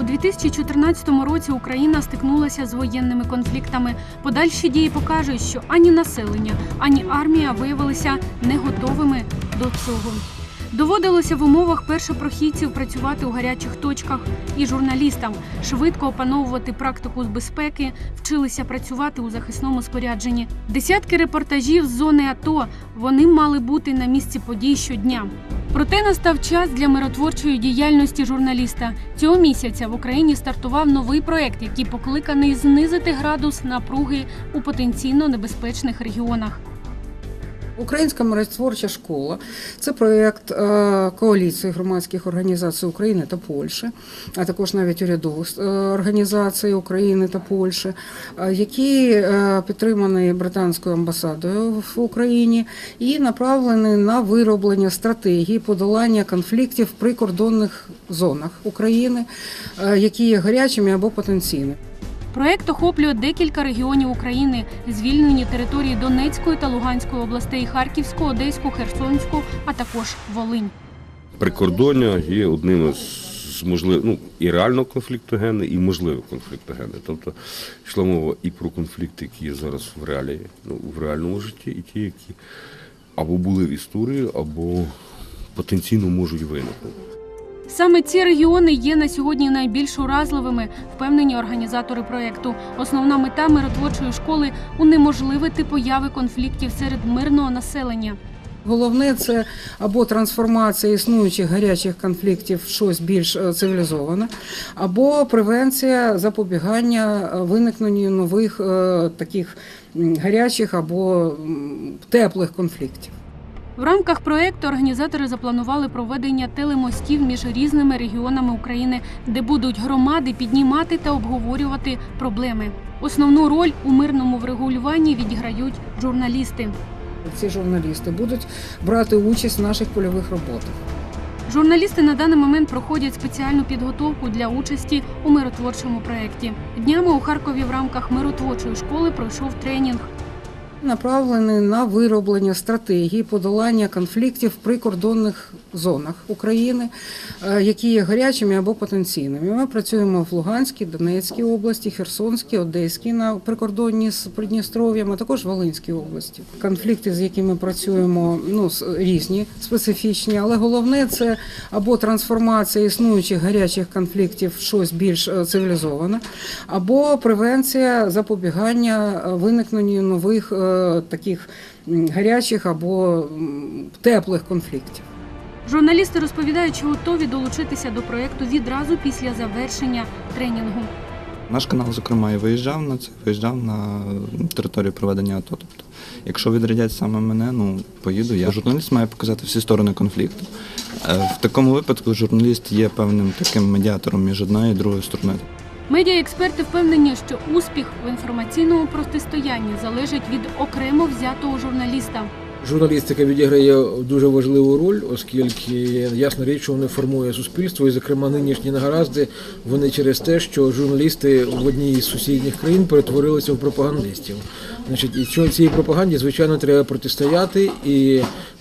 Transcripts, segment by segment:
У 2014 році Україна стикнулася з воєнними конфліктами. Подальші дії покажуть, що ані населення, ані армія виявилися не готовими до цього. Доводилося в умовах першопрохідців працювати у гарячих точках і журналістам, швидко опановувати практику з безпеки, вчилися працювати у захисному спорядженні. Десятки репортажів з зони АТО вони мали бути на місці подій щодня. Проте настав час для миротворчої діяльності журналіста. Цього місяця в Україні стартував новий проект, який покликаний знизити градус напруги у потенційно небезпечних регіонах. Українська миротворча школа це проєкт е, коаліції громадських організацій України та Польщі, а також навіть урядових е, організацій України та Польщі, е, які підтримані британською амбасадою в Україні і направлені на вироблення стратегії подолання конфліктів в прикордонних зонах України, які є гарячими або потенційними. Проект охоплює декілька регіонів України, звільнені території Донецької та Луганської областей, Харківську, Одеську, Херсонську, а також Волинь. Прикордоння є одним з можливих, ну і реально конфліктогенне, і можливо конфліктогенне. Тобто йшла мова і про конфлікти, які є зараз в реалії, ну в реальному житті, і ті, які або були в історії, або потенційно можуть виникнути. Саме ці регіони є на сьогодні найбільш уразливими, впевнені організатори проекту. Основна мета миротворчої школи унеможливити появи конфліктів серед мирного населення. Головне це або трансформація існуючих гарячих конфліктів в щось більш е, цивілізоване, або превенція запобігання е, виникненню нових е, таких гарячих або теплих конфліктів. В рамках проекту організатори запланували проведення телемостів між різними регіонами України, де будуть громади піднімати та обговорювати проблеми. Основну роль у мирному врегулюванні відіграють журналісти. Ці журналісти будуть брати участь в наших польових роботах. Журналісти на даний момент проходять спеціальну підготовку для участі у миротворчому проєкті. Днями у Харкові в рамках миротворчої школи пройшов тренінг. Направлений на вироблення стратегії подолання конфліктів в прикордонних зонах України, е, які є гарячими або потенційними. Ми працюємо в Луганській, Донецькій області, Херсонській, Одеській на прикордонні з Придністров'ям, а також Волинській області. Конфлікти, з якими працюємо, ну різні, специфічні, але головне це або трансформація існуючих гарячих конфліктів в щось більш е, цивілізоване, або превенція запобігання е, виникненню нових таких гарячих або теплих конфліктів. Журналісти розповідають, що готові долучитися до проєкту відразу після завершення тренінгу. Наш канал, зокрема, і виїжджав на це, виїжджав на територію проведення АТО. Тобто, якщо відрядять саме мене, ну поїду я. Журналіст має показати всі сторони конфлікту. Е, В такому випадку журналіст є певним таким медіатором між одною і другою стороною. Медіаексперти впевнені, що успіх в інформаційному протистоянні залежить від окремо взятого журналіста. Журналістика відіграє дуже важливу роль, оскільки ясна річ, що вони формує суспільство, і, зокрема, нинішні негаразди вони через те, що журналісти в одній із сусідніх країн перетворилися в пропагандистів. Значить, і цьо- цій пропаганді, звичайно, треба протистояти. І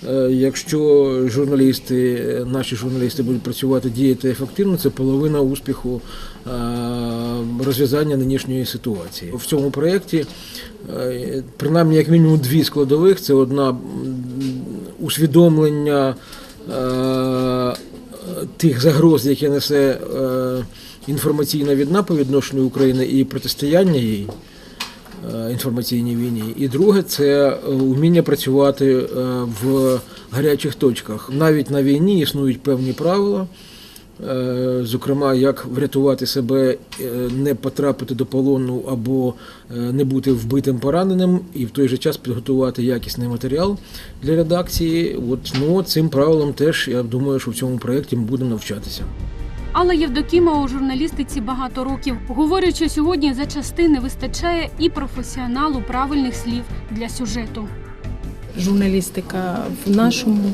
е, якщо журналісти, е, наші журналісти будуть працювати, діяти ефективно, це половина успіху е, розв'язання нинішньої ситуації. В цьому проєкті е, принаймні як мінімум дві складових. Це одна усвідомлення е, тих загроз, які несе е, інформаційна війна по відношенню України і протистояння їй. Інформаційній війні, і друге це вміння працювати в гарячих точках. Навіть на війні існують певні правила, Зокрема, як врятувати себе, е, не потрапити до полону або е, не бути вбитим пораненим, і в той же час підготувати якісний матеріал для редакції. От ну цим правилам теж я думаю, що в цьому проєкті ми будемо навчатися. Алла Євдокімова у журналістиці багато років. Говорить, що сьогодні за частини не вистачає і професіоналу правильних слів для сюжету. журналістика в нашому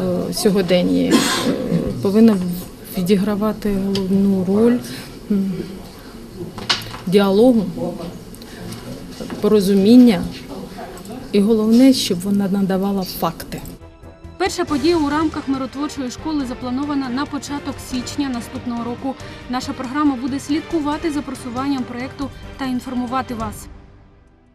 е, сьогоденні е, повинна відігравати головну роль діалогу, порозуміння, і головне, щоб вона надавала факти. Перша подія у рамках миротворчої школи запланована на початок січня наступного року. Наша програма буде слідкувати за просуванням проекту та інформувати вас.